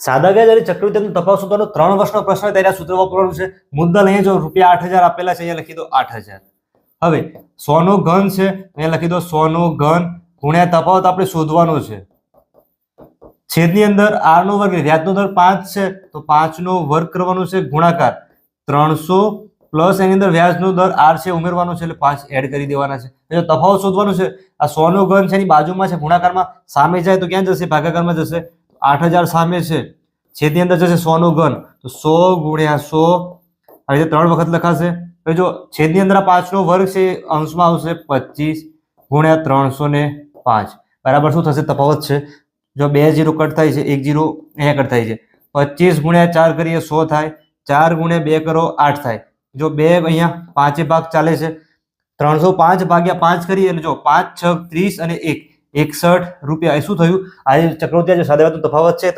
સાદા વ્યાજ અને ચક્રવૃદ્ધિનો તફાવત શોધવાનો ત્રણ વર્ષનો પ્રશ્ન ત્યારે સૂત્ર વાપરવાનું છે. મુદ્દલ અહીંયા જો રૂપિયા આઠ હજાર આપેલા છે, અહીંયા લખી દો આઠ હજાર. હવે, સોનો ઘન છે, અહીંયા લખી દો સોનો ઘન ગુણ્યા તફાવત આપણે શોધવાનો છે. છેદની અંદર આર નો વર્ગ વ્યાજનો દર પાંચ છે, તો પાંચ નો વર્ગ કરવાનો છે ગુણાકાર. ત્રણસો પ્લસ એની અંદર વ્યાજનો દર આર છે, ઉમેરવાનો છે, એટલે પાંચ એડ કરી દેવાના છે. જો તફાવત શોધવાનો છે, આ સોનો ઘન છે એની બાજુમાં છે, ગુણાકારમાં સામે જાય તો ક્યાં જશે? ભાગાકારમાં જશે. આઠ હજાર સામે છે. છેદની અંદર જશે સોનું ઘન. તો સો ગુણ્યા સો, આ રીતે ત્રણ વખત લખાશે. હવે જો છેદની અંદર આ પાંચનો વર્ગ છે અંશમાં આવશે પચીસ ગુણ્યા ત્રણસો ને પાંચ. બરાબર શું થશે? તફાવત છે. જો બે જીરો કટ થાય છે, એક જીરો અહીંયા કટ થાય છે. પચીસ ગુણ્યા ચાર કરીએ સો થાય. ચાર ગુણ્યા બે કરો આઠ થાય. જો બે અહીંયા પાંચે ભાગ ચાલે છે, ત્રણસો પાંચ ભાગ્યા પાંચ કરીએ એટલે જો પાંચ, છ, ત્રીસ અને એક. એકસઠ રૂપિયા. એ શું થયું? આજે જે ચક્રવૃદ્ધિ જે સાદા વ્યાજનો તફાવત છે